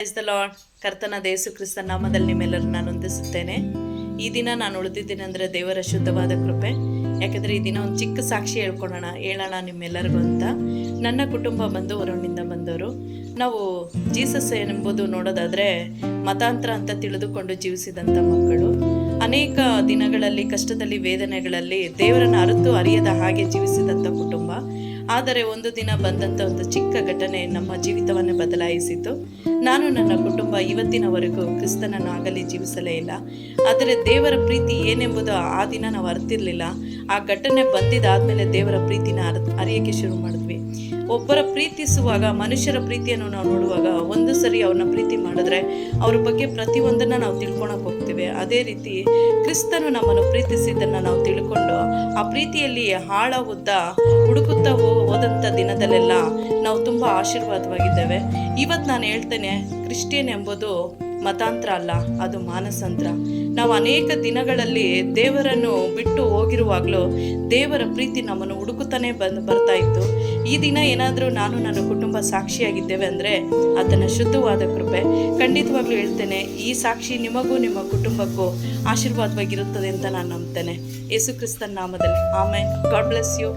Lord ಕರ್ತನ ದೇಸು ಕ್ರಿಸ್ತ ನಾಮದಲ್ಲಿ ನಿಮ್ಮೆಲ್ಲರನ್ನ ನಾನು ವಂದಿಸುತ್ತೇನೆ. ಈ ದಿನ ನಾನು ಉಳಿದಿದ್ದೇನೆ ಅಂದರೆ ದೇವರ ಶುದ್ಧವಾದ ಕೃಪೆ. ಯಾಕಂದರೆ ಈ ದಿನ ಒಂದು ಚಿಕ್ಕ ಸಾಕ್ಷಿ ಹೇಳ್ಕೊಳೋಣ ಹೇಳೋಣ ನಿಮ್ಮೆಲ್ಲರಿಗೂ ಅಂತ. ನನ್ನ ಕುಟುಂಬ ಬಂದು ವರುಣಿಂದ ಬಂದವರು. ನಾವು ಜೀಸಸ್ ಎಂಬುದು ನೋಡೋದಾದರೆ ಮತಾಂತರ ಅಂತ ತಿಳಿದುಕೊಂಡು ಜೀವಿಸಿದಂಥ ಮಕ್ಕಳು. ಅನೇಕ ದಿನಗಳಲ್ಲಿ, ಕಷ್ಟದಲ್ಲಿ, ವೇದನೆಗಳಲ್ಲಿ ದೇವರನ್ನು ಅರಿತು, ಅರಿಯದ ಹಾಗೆ ಜೀವಿಸಿದಂಥ ಕುಟುಂಬ. ಆದರೆ ಒಂದು ದಿನ ಬಂದಂಥ ಒಂದು ಚಿಕ್ಕ ಘಟನೆ ನಮ್ಮ ಜೀವಿತವನ್ನು ಬದಲಾಯಿಸಿತು. ನಾನು ನನ್ನ ಕುಟುಂಬ ಇವತ್ತಿನವರೆಗೂ ಕ್ರಿಸ್ತನನ್ನು ಆಗಲಿ ಜೀವಿಸಲೇ ಇಲ್ಲ. ಆದರೆ ದೇವರ ಪ್ರೀತಿ ಏನೆಂಬುದು ಆ ದಿನ ನಾವು ಅರ್ತಿರ್ಲಿಲ್ಲ. ಆ ಘಟನೆ ಬಂದಿದ್ದಾದ್ಮೇಲೆ ದೇವರ ಪ್ರೀತಿನ ಅರ್, ಅರಿಯೋಕ್ಕೆ ಶುರು ಮಾಡಿದ್ವಿ. ಒಬ್ಬರ ಪ್ರೀತಿಸುವಾಗ, ಮನುಷ್ಯರ ಪ್ರೀತಿಯನ್ನು ನಾವು ನೋಡುವಾಗ, ಒಂದು ಸರಿ ಅವ್ರನ್ನ ಪ್ರೀತಿ ಮಾಡಿದ್ರೆ ಅವ್ರ ಬಗ್ಗೆ ಪ್ರತಿಯೊಂದನ್ನು ನಾವು ತಿಳ್ಕೊಳಕ್ಕೆ ಹೋಗ್ತೇವೆ. ಅದೇ ರೀತಿ ಕ್ರಿಸ್ತನು ನಮ್ಮನ್ನು ಪ್ರೀತಿಸಿದ್ದನ್ನು ನಾವು ತಿಳ್ಕೊಂಡು ಆ ಪ್ರೀತಿಯಲ್ಲಿ ಹಾಳಾಗುತ್ತಾ, ಹುಡುಕುತ್ತಾ ಹೋದಂಥ ದಿನದಲ್ಲೆಲ್ಲ ನಾವು ತುಂಬ ಆಶೀರ್ವಾದವಾಗಿದ್ದೇವೆ. ಇವತ್ತು ನಾನು ಹೇಳ್ತೇನೆ ಕ್ರಿಶ್ಚಿಯನ್ ಎಂಬುದು ಮತಾಂತರ ಅಲ್ಲ, ಅದು ಮಾನಸಂತ್ರ. ನಾವು ಅನೇಕ ದಿನಗಳಲ್ಲಿ ದೇವರನ್ನು ಬಿಟ್ಟು ಹೋಗಿರುವಾಗಲೂ ದೇವರ ಪ್ರೀತಿ ನಮ್ಮನ್ನು ಹುಡುಕುತ್ತಾನೆ ಬಂದು ಬರ್ತಾ ಇತ್ತು. ಈ ದಿನ ಏನಾದರೂ ನಾನು ನನ್ನ ಕುಟುಂಬ ಸಾಕ್ಷಿಯಾಗಿದ್ದೇವೆ ಅಂದರೆ ಆತನ ಶುದ್ಧವಾದ ಕೃಪೆ. ಖಂಡಿತವಾಗ್ಲೂ ಹೇಳ್ತೇನೆ, ಈ ಸಾಕ್ಷಿ ನಿಮಗೂ ನಿಮ್ಮ ಕುಟುಂಬಕ್ಕೂ ಆಶೀರ್ವಾದವಾಗಿರುತ್ತದೆ ಅಂತ ನಾನು ನಂಬ್ತೇನೆ. ಯೇಸು ಕ್ರಿಸ್ತನ ನಾಮದಲ್ಲಿ. ಆಮೇಲೆ ಗಾಡ್ ಬ್ಲೆಸ್ ಯು.